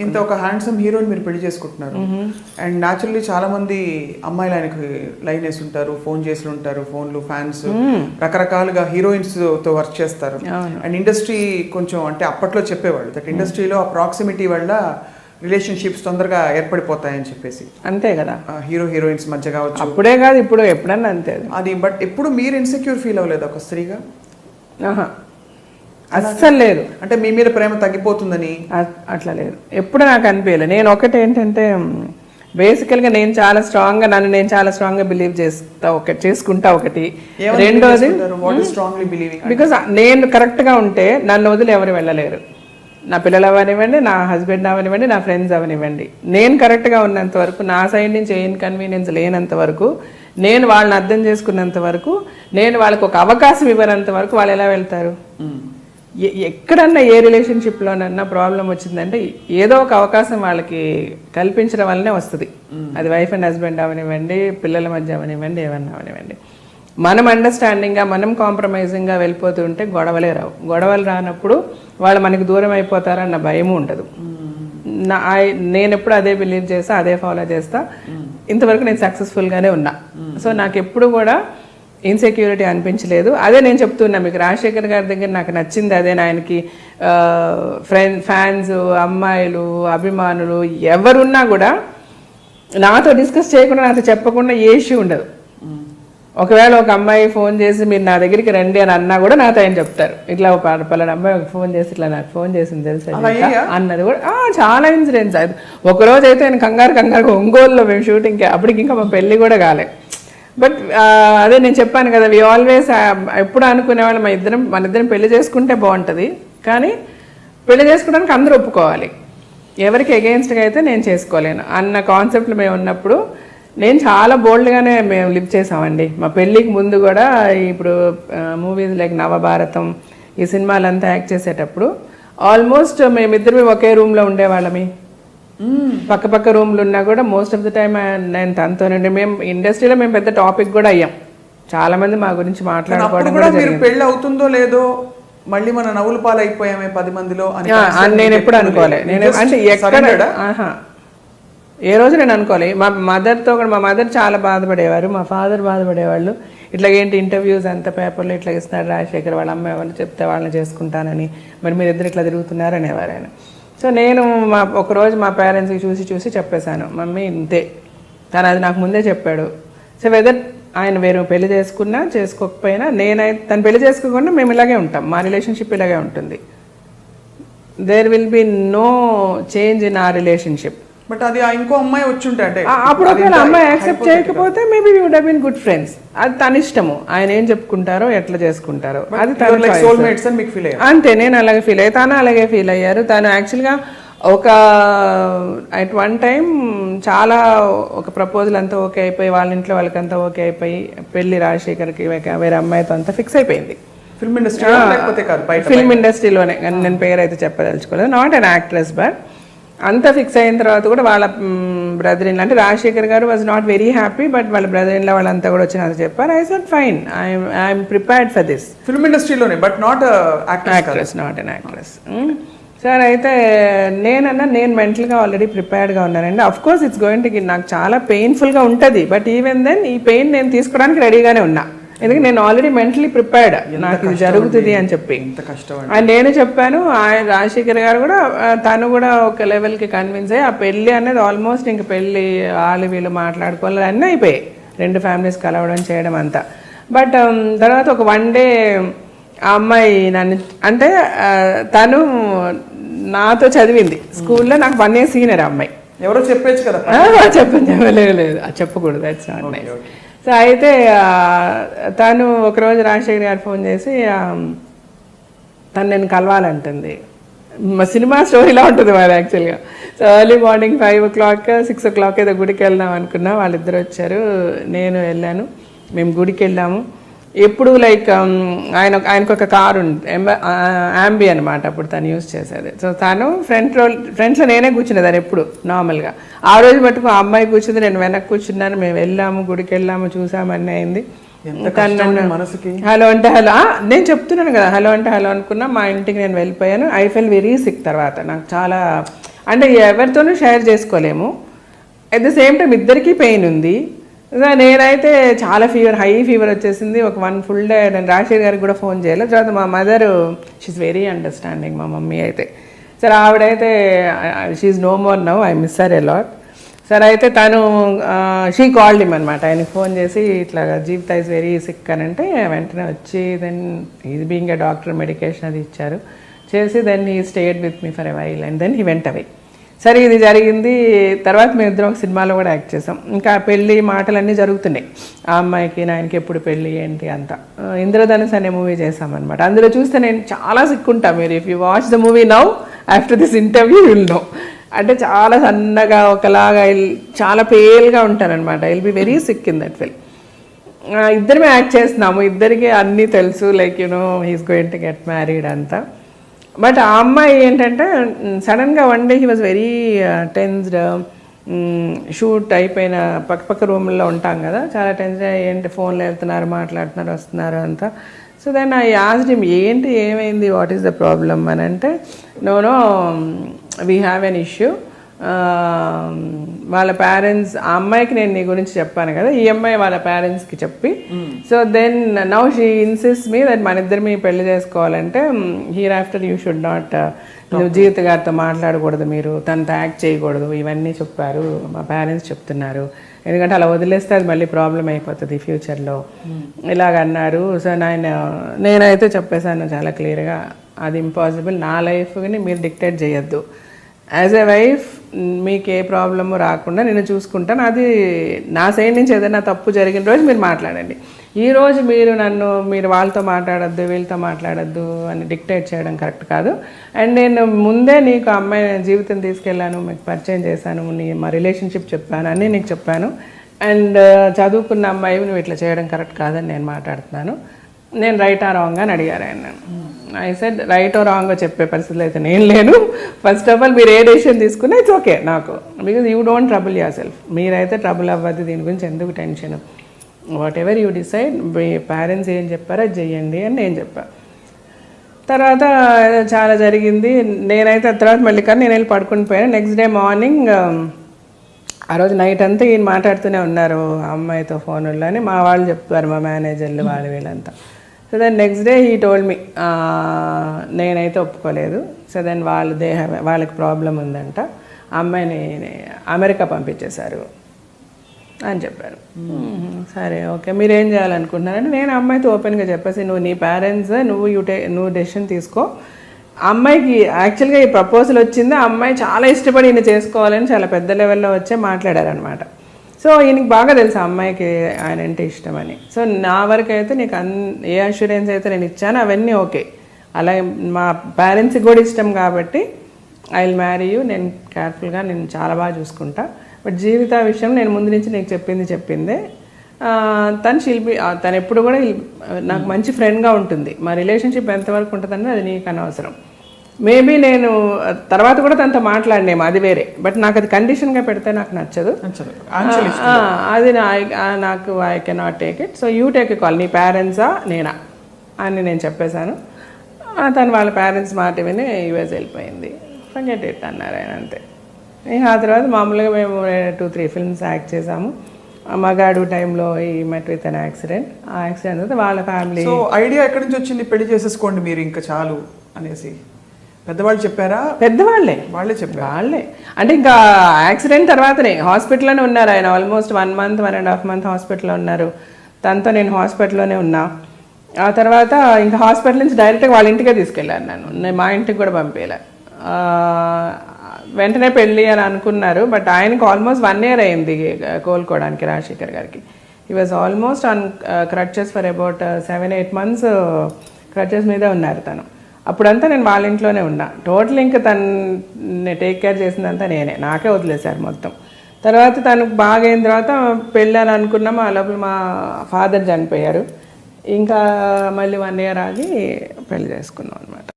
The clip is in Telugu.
ఇంత ఒక హ్యాండ్సమ్ హీరోని మీరు పెళ్ళి చేసుకుంటున్నారు. అండ్ న్యాచురల్లీ చాలా మంది అమ్మాయిలు ఆయనకి లైన్ వేసి ఉంటారు ఫోన్ చేసి ఉంటారు ఫోన్లు ఫ్యాన్స్ రకరకాలుగా హీరోయిన్స్తో వర్క్ చేస్తారు. అండ్ ఇండస్ట్రీ కొంచెం అంటే అప్పట్లో చెప్పేవాళ్ళు దట్ ఇండస్ట్రీలో ఆ ప్రాక్సిమిటీ వల్ల రిలేషన్షిప్స్ తొందరగా ఏర్పడిపోతాయని చెప్పేసి. అంతే కదా. హీరో హీరోయిన్స్ మధ్య కావచ్చు. అప్పుడే కాదు ఇప్పుడు ఎప్పుడన్నా అంతే అది. బట్ ఎప్పుడు మీరు ఇన్సెక్యూర్ ఫీల్ అవ్వలేదు ఒక స్త్రీగా? ఆహా. అస్సలు లేదు. అంటే మీ మీద ప్రేమ తగ్గిపోతుందని? అట్లా లేదు. ఎప్పుడు నాకు అనిపించలేదు నేను ఒకటి ఏంటంటే బేసికల్గా నేను చాలా స్ట్రాంగ్గా నన్ను నేను చాలా స్ట్రాంగ్గా బిలీవ్ చేస్తా ఒకటి చేసుకుంటా ఒకటి. రెండోది వాట్ స్ట్రాంగ్లీ బిలీవింగ్ బికాస్ నేను కరెక్ట్గా ఉంటే నన్ను వదిలి ఎవరు వెళ్ళలేరు. నా పిల్లలు అవనివ్వండి నా హస్బెండ్ అవనివ్వండి నా ఫ్రెండ్స్ అవనివ్వండి. నేను కరెక్ట్గా ఉన్నంత వరకు నా సైడ్ నుంచి ఏ ఇన్కన్వీనియన్స్ లేనంత వరకు నేను వాళ్ళని అర్థం చేసుకున్నంత వరకు నేను వాళ్ళకి ఒక అవకాశం ఇవ్వనంత వరకు వాళ్ళు ఎలా వెళ్తారు? ఎక్కడన్నా ఏ రిలేషన్షిప్లోనన్నా ప్రాబ్లం వచ్చిందంటే ఏదో ఒక అవకాశం వాళ్ళకి కల్పించడం వల్లనే వస్తుంది. అది వైఫ్ అండ్ హస్బెండ్ అవనివ్వండి పిల్లల మధ్య అవనివ్వండి ఏమన్నా అవనివ్వండి. మనం అండర్స్టాండింగ్గా మనం కాంప్రమైజింగ్గా వెళ్ళిపోతుంటే గొడవలే రావు. గొడవలు రానప్పుడు వాళ్ళు మనకి దూరం అయిపోతారన్న భయము ఉండదు. నా నేను ఎప్పుడు అదే బిలీవ్ చేస్తా అదే ఫాలో చేస్తా. ఇంతవరకు నేను సక్సెస్ఫుల్గానే ఉన్నా. సో నాకు ఎప్పుడు కూడా ఇన్సెక్యూరిటీ అనిపించలేదు. అదే నేను చెప్తున్నా మీకు రాజశేఖర్ గారి దగ్గర నాకు నచ్చింది అదే ఆయనకి ఫ్రెండ్ ఫ్యాన్స్ అమ్మాయిలు అభిమానులు ఎవరున్నా కూడా నాతో డిస్కస్ చేయకుండా నాతో చెప్పకుండా ఏ ఇష్యూ ఉండదు. ఒకవేళ ఒక అమ్మాయి ఫోన్ చేసి మీరు నా దగ్గరికి రండి అని అన్నా కూడా నాతో ఆయన చెప్తారు. ఇట్లా ఒక పలానా అమ్మాయి ఒక ఫోన్ చేసి ఇట్లా నాకు ఫోన్ చేసింది తెలుసా అలా నీకు?" అయ్యాయా? అన్నది కూడా "ఆ, చాలా ఇన్సిడెంట్స్ ఒక రోజు అయితే ఆయన కంగారు కంగారు ఒంగోలులో మేము షూటింగ్కి అప్పటికి ఇంకా మా పెళ్ళి కూడా కాలే. బట్ అదే నేను చెప్పాను కదా వి ఆల్వేస్ ఎప్పుడు అనుకునేవాళ్ళు మా ఇద్దరం మన ఇద్దరం పెళ్ళి చేసుకుంటే బాగుంటుంది. కానీ పెళ్ళి చేసుకోవడానికి అందరూ ఒప్పుకోవాలి. ఎవరికి అగెయిన్స్ట్గా అయితే నేను చేసుకోలేను. అన్న కాన్సెప్ట్లు మేము ఉన్నప్పుడు నేను చాలా బోల్డ్గానే మేము లివ్ చేసామండి. మా పెళ్ళికి ముందు కూడా ఇప్పుడు మూవీస్ లైక్ నవభారతం ఈ సినిమాలంతా యాక్ట్ చేసేటప్పుడు ఆల్మోస్ట్ మేమిద్దరమే ఒకే రూమ్లో ఉండేవాళ్ళమి. పక్క పక్క రూమ్లు ఉన్నా కూడా మోస్ట్ ఆఫ్ ద టైం నేను తనతోనండి. మేము ఇండస్ట్రీలో మేము పెద్ద టాపిక్ కూడా అయ్యాం. చాలా మంది మా గురించి మాట్లాడుకోవడం కూడా మీరు పెళ్ళి అవుతుందో లేదో మళ్ళీ మన నవ్వుల పాలు అయిపోయామే పది మందిలో అని నేను ఎప్పుడు అనుకోలే. నేను అంటే ఎక్కడ ఆహా. ఏ రోజు నేను అనుకోలే. మా మదర్తో కూడా మా మదర్ చాలా బాధపడేవారు. మా ఫాదర్ బాధపడేవాళ్ళు. ఇట్లా ఏంటి ఇంటర్వ్యూస్ అంత పేపర్లో ఇట్లా ఇస్తున్నారు రాజశేఖర్ వాళ్ళ అమ్మాయి వాళ్ళు చెప్తే వాళ్ళని చేసుకుంటానని. మరి మీరు ఇద్దరు ఇట్లా తిరుగుతున్నారు అనేవారు ఆయన. సో నేను మా ఒకరోజు మా పేరెంట్స్కి చూసి చూసి చెప్పేశాను మమ్మీ ఇంతే. తను అది నాకు ముందే చెప్పాడు. సో వెదర్ ఆయన వేరే పెళ్ళి చేసుకున్నా చేసుకోకపోయినా నేనైతే తను పెళ్ళి చేసుకోకుండా మేము ఇలాగే ఉంటాం. మా రిలేషన్షిప్ ఇలాగే ఉంటుంది. There will be no change in ఆ రిలేషన్షిప్ బట్ అది ఇంకో అమ్మాయి వచ్చి ఉంటే అంటే అప్పుడు ఒకవేళ అమ్మాయి యాక్సెప్ట్ చేయకపోతే maybe would been good friends అది తన ఇష్టము. ఆయన ఏం చెప్పుకుంటారో ఎట్లా చేసుకుంటారో. అది తన లైక్ choice. సోల్ మేట్స్ అని మీకు ఫీల్ అయ్యారు. అంతే నేను అలాగే ఫీల్ అయ్యి తను అలాగే ఫీల్ అయ్యారు. తను యాక్చువల్గా ఒక అట్ వన్ టైం చాలా ఒక ప్రపోజల్ అంతా ఓకే అయిపోయి వాళ్ళ ఇంట్లో వాళ్ళకంతా ఓకే అయిపోయి పెళ్ళి రాజశేఖర్కి వేరే అమ్మాయితో అంతా ఫిక్స్ అయిపోయింది. ఫిల్మ్ ఇండస్ట్రీ ఫిల్మ్ ఇండస్ట్రీలోనే కానీ నేను పేరు అయితే చెప్పదలుచుకోలేదు. నాట్ అన్ యాక్ట్రెస్ బట్ అంతా ఫిక్స్ అయిన తర్వాత కూడా వాళ్ళ బ్రదర్ ఇన్ అంటే Rajasekhar garu was not very happy but వాళ్ళ బ్రదర్ ఇన్ వాళ్ళంతా కూడా వచ్చి నాకు చెప్పారు I set fine I'm prepared for this film ఇండస్ట్రీలోనే but not actor actress not an actress sir అయితే నేనన్నా నేను మెంటల్గా ఆల్రెడీ ప్రిపేర్డ్గా ఉన్నానండి. Of course it's going to నాకు చాలా పెయిన్ఫుల్గా ఉంటుంది బట్ ఈవెన్ దెన్ ఈ పెయిన్ నేను తీసుకోవడానికి రెడీగానే ఉన్నా. ఎందుకంటే నేను ఆల్రెడీ మెంటలీ ప్రిపేర్డ్ నాకు ఇది జరుగుతుంది అని చెప్పి. అండి. నేను చెప్పాను ఆయన రాజశేఖర్ గారు కూడా తను కూడా ఒక లెవెల్కి కన్విన్స్ అయ్యి ఆ పెళ్ళి అనేది ఆల్మోస్ట్ ఇంక పెళ్ళి వాళ్ళు వీళ్ళు మాట్లాడుకోవాలి అన్నీ అయిపోయాయి. రెండు ఫ్యామిలీస్ కలవడం చేయడం అంతా. బట్ తర్వాత ఒక వన్ డే ఆ అమ్మాయి నన్ను అంటే తను నాతో చదివింది. స్కూల్లో నాకు వన్ ఇయర్ సీనియర్ అమ్మాయి. ఎవరో చెప్పేచ్చు కదా. చెప్పండి చెప్పలేదు లేదు అది చెప్పకూడదు. దట్స్ నాట్ నైస్ సో అయితే తను ఒకరోజు రాజశేఖర్ గారు ఫోన్ చేసి తను నేను కలవాలంటుంది. మా సినిమా స్టోరీలా ఉంటుంది మరి యాక్చువల్గా? So early morning five o'clock six o'clock ఏదో గుడికి వెళ్దాం అనుకున్నా వాళ్ళిద్దరు వచ్చారు. నేను వెళ్ళాను. మేము గుడికి వెళ్ళాము. ఎప్పుడు లైక్ ఆయన ఆయనకు ఒక కారు ఉంది ఆంబి అనమాట అప్పుడు తను యూస్ చేసేది. సో తను ఫ్రంట్ రోల్ ఫ్రంట్లో నేనే కూర్చునేదాన్ని ఎప్పుడు నార్మల్గా ఆ రోజు మటుకు ఆ అమ్మాయి కూర్చుంది నేను వెనక్కి కూర్చున్నాను మేము వెళ్ళాము గుడికి వెళ్ళాము చూసాము అన్నీ అయింది. మనసుకి. హలో అంటే హలో నేను చెప్తున్నాను కదా హలో అంటే హలో అనుకున్నా మా ఇంటికి నేను వెళ్ళిపోయాను. ఐ ఫెల్ వెరీ సిక్ తర్వాత నాకు చాలా అంటే ఎవరితోనూ షేర్ చేసుకోలేము. అట్ ద సేమ్ టైం ఇద్దరికీ పెయిన్ ఉంది. నేనైతే చాలా ఫీవర్ హై ఫీవర్ వచ్చేసింది. ఒక వన్ ఫుల్ డే నేను రాజశేఖర్ గారికి కూడా ఫోన్ చేయలేదు. తర్వాత మా మదర్ షీఈ్ వెరీ అండర్స్టాండింగ్ మా మమ్మీ అయితే. సరే ఆవిడైతే she no more now I miss her lot సరే అయితే తను షీ కాల్డ్ ఇమ్ అనమాట ఆయనకి ఫోన్ చేసి ఇట్లా జీవిత ఇస్ వెరీ సిక్ అని అంటే వెంటనే వచ్చి then is being a doctor medication అది ఇచ్చారు. చేసి then he stayed with me for a while and then he went away సరే ఇది జరిగింది. తర్వాత మేము ఇద్దరం ఒక సినిమాలో కూడా యాక్ట్ చేసాం. ఇంకా పెళ్ళి మాటలన్నీ జరుగుతున్నాయి. ఆ అమ్మాయికి నాయనకి ఎప్పుడు పెళ్ళి ఏంటి అంతా. ఇంద్రధనుస్ అనే మూవీ చేసామన్నమాట. అందులో చూస్తే నేను చాలా సిక్కుంటా. మీరు if you watch the movie now after this interview will no అంటే చాలా సన్నగా ఒకలాగా చాలా పేల్గా ఉంటానన్నమాట will be very sick in that film ఇద్దరమే యాక్ట్ చేస్తున్నాము. ఇద్దరికి అన్నీ తెలుసు. Like you know he's going to get married అంతా. బట్ ఆ అమ్మాయి ఏంటంటే సడన్గా one day he was very tensed shoot అయిపోయిన పక్క పక్క రూమ్లో ఉంటాం కదా చాలా టెన్షన్ ఏంటి ఫోన్లో వెళ్తున్నారు మాట్లాడుతున్నారు వస్తున్నారు అంతా. So then I asked him ఏంటి ఏమైంది వాట్ ఈస్ ద ప్రాబ్లమ్ అని అంటే no no we have an issue వాళ్ళ పేరెంట్స్ ఆ అమ్మాయికి నేను నీ గురించి చెప్పాను కదా ఈ అమ్మాయి వాళ్ళ పేరెంట్స్కి చెప్పి. So then now she insist me that మన ఇద్దరు మీ పెళ్ళి చేసుకోవాలంటే here after you should not నువ్వు జీవిత గారితో మాట్లాడకూడదు మీరు తనతో యాక్ట్ చేయకూడదు ఇవన్నీ చెప్పారు మా పేరెంట్స్ చెప్తున్నారు. ఎందుకంటే అలా వదిలేస్తే అది మళ్ళీ ప్రాబ్లం అయిపోతుంది ఫ్యూచర్లో ఇలాగ అన్నారు. సో నేను నేనైతే చెప్పేశాను చాలా క్లియర్గా అది ఇంపాసిబుల్ నా లైఫ్ని మీరు డిక్టేట్ చేయొద్దు. యాజ్ ఎ వైఫ్ మీకు ఏ ప్రాబ్లము రాకుండా నేను చూసుకుంటాను. అది నా సైడ్ నుంచి ఏదైనా తప్పు జరిగిన రోజు మీరు మాట్లాడండి. ఈ రోజు మీరు నన్ను మీరు వాళ్ళతో మాట్లాడద్దు వీళ్ళతో మాట్లాడొద్దు అని డిక్టేట్ చేయడం కరెక్ట్ కాదు. అండ్ నేను ముందే నీకు అమ్మాయి జీవితం తీసుకెళ్ళాను మీకు పరిచయం చేశాను నీ మా రిలేషన్షిప్ చెప్పాను అన్నీ నీకు చెప్పాను. అండ్ uh, చదువుకున్న అమ్మాయి నువ్వు ఇట్లా చేయడం కరెక్ట్ కాదని నేను మాట్లాడుతున్నాను. నేను రైట్ ఆ రాంగ్ అని అడిగారు ఆయన. I said right or wrong చెప్పే పరిస్థితులు అయితే నేను లేను. ఫస్ట్ ఆఫ్ ఆల్ మీరు ఏ డెసిషన్ తీసుకున్నా ఇట్స్ ఓకే నాకు. Because you don't trouble yourself మీరైతే ట్రబుల్ అవ్వద్దు దీని గురించి ఎందుకు tension whatever you decide మీ పేరెంట్స్ ఏం చెప్పారో అది చెయ్యండి అని నేను చెప్పాను తర్వాత చాలా జరిగింది. నేనైతే ఆ తర్వాత మళ్ళీ కానీ నేను వెళ్ళి పడుకుని పోయాను. నెక్స్ట్ డే మార్నింగ్ ఆ రోజు నైట్ అంతా ఈయన మాట్లాడుతూనే ఉన్నారు. ఆ అమ్మాయితో ఫోన్లో అని మా వాళ్ళు చెప్పారు మా మేనేజర్లు వాళ్ళు వీళ్ళంతా. So then next day he told me నేనైతే ఒప్పుకోలేదు. సో దెన్ వాళ్ళు దేహ వాళ్ళకి ప్రాబ్లం ఉందంట. అమ్మాయిని అమెరికా పంపించేశారు. అని చెప్పారు. "మ్మ్, సరే ఓకే. మీరు ఏం చేయాలనుకుంటున్నారంటే నేను అమ్మాయితో ఓపెన్గా చెప్పేసి నువ్వు నీ పేరెంట్స్ నువ్వు యూ టే నువ్వు డెసిషన్ తీసుకో. అమ్మాయికి యాక్చువల్గా ఈ ప్రపోజల్ వచ్చింది. ఆ అమ్మాయి చాలా ఇష్టపడి ఈయన చేసుకోవాలని చాలా పెద్ద లెవెల్లో వచ్చే మాట్లాడారనమాట సో ఈయనకి బాగా తెలుసు ఆ అమ్మాయికి ఆయన అంటే ఇష్టం అని సో నా వరకు అయితే నీకు అన్ ఏ అష్యూరెన్స్ అయితే నేను ఇచ్చాను అవన్నీ ఓకే. అలాగే మా పేరెంట్స్కి కూడా ఇష్టం కాబట్టి ఐ విల్ మ్యారీ యూ నేను కేర్ఫుల్గా నేను చాలా బాగా చూసుకుంటా. బట్ జీవిత విషయం నేను ముందు నుంచి నీకు చెప్పింది చెప్పిందే. తను శిల్పి తను ఎప్పుడు కూడా నాకు మంచి ఫ్రెండ్గా ఉంటుంది. మా రిలేషన్షిప్ ఎంతవరకు ఉంటుందని అది నీకు అనవసరం. మేబీ నేను తర్వాత కూడా తనతో మాట్లాడినేమో అది వేరే. బట్ నాకు అది కండిషన్గా పెడితే నాకు నచ్చదు. అది నాకు I cannot take it. So you take call. నీ పేరెంట్సా? నేనా? అని నేను చెప్పేశాను. తను వాళ్ళ పేరెంట్స్ మాట విని యూఎస్ వెళ్ళిపోయింది. ఫర్గెట్ ఇట్ అన్నారు ఆయన అంతే. ఆ తర్వాత మామూలుగా మేము టూ త్రీ ఫిల్మ్స్ యాక్ట్ చేసాము మగాడు టైంలో he met with an accident ఆ యాక్సిడెంట్ తర్వాత వాళ్ళ ఫ్యామిలీ ఐడియా ఎక్కడి నుంచి వచ్చింది? పెళ్ళి చేసేసుకోండి మీరు ఇంకా చాలు అనేసి. పెద్దవాళ్ళు చెప్పారా? పెద్దవాళ్ళే. వాళ్ళే చెప్పారు. వాళ్ళే. అంటే ఇంకా యాక్సిడెంట్ తర్వాతనే హాస్పిటల్లోనే ఉన్నారు ఆయన. Almost one month one and half month హాస్పిటల్లో ఉన్నారు. తనతో నేను హాస్పిటల్లోనే ఉన్నా. ఆ తర్వాత ఇంకా హాస్పిటల్ నుంచి డైరెక్ట్గా వాళ్ళ ఇంటికే తీసుకెళ్ళాను నన్ను. నేను మా ఇంటికి కూడా పంపించలే ఆ, వెంటనే పెళ్ళి అని అనుకున్నారు బట్ ఆయనకి ఆల్మోస్ట్ వన్ ఇయర్ అయింది కోలుకోవడానికి రాజశేఖర్ గారికి. He was almost on crutches for about seven eight months crutches మీదే ఉన్నారు తను. అప్పుడంతా నేను వాళ్ళ ఇంట్లోనే ఉన్నా. టోటల్ ఇంకా తను టేక్ కేర్ చేసిందంతా నేనే. నాకే వదిలేశారు మొత్తం. తర్వాత తనకు బాగా అయిన తర్వాత పెళ్ళి అనుకున్నాము అనుకున్నాం. ఆ లోపల మా ఫాదర్ చనిపోయారు. ఇంకా మళ్ళీ వన్ ఇయర్ ఆగి పెళ్ళి చేసుకున్నాం అనమాట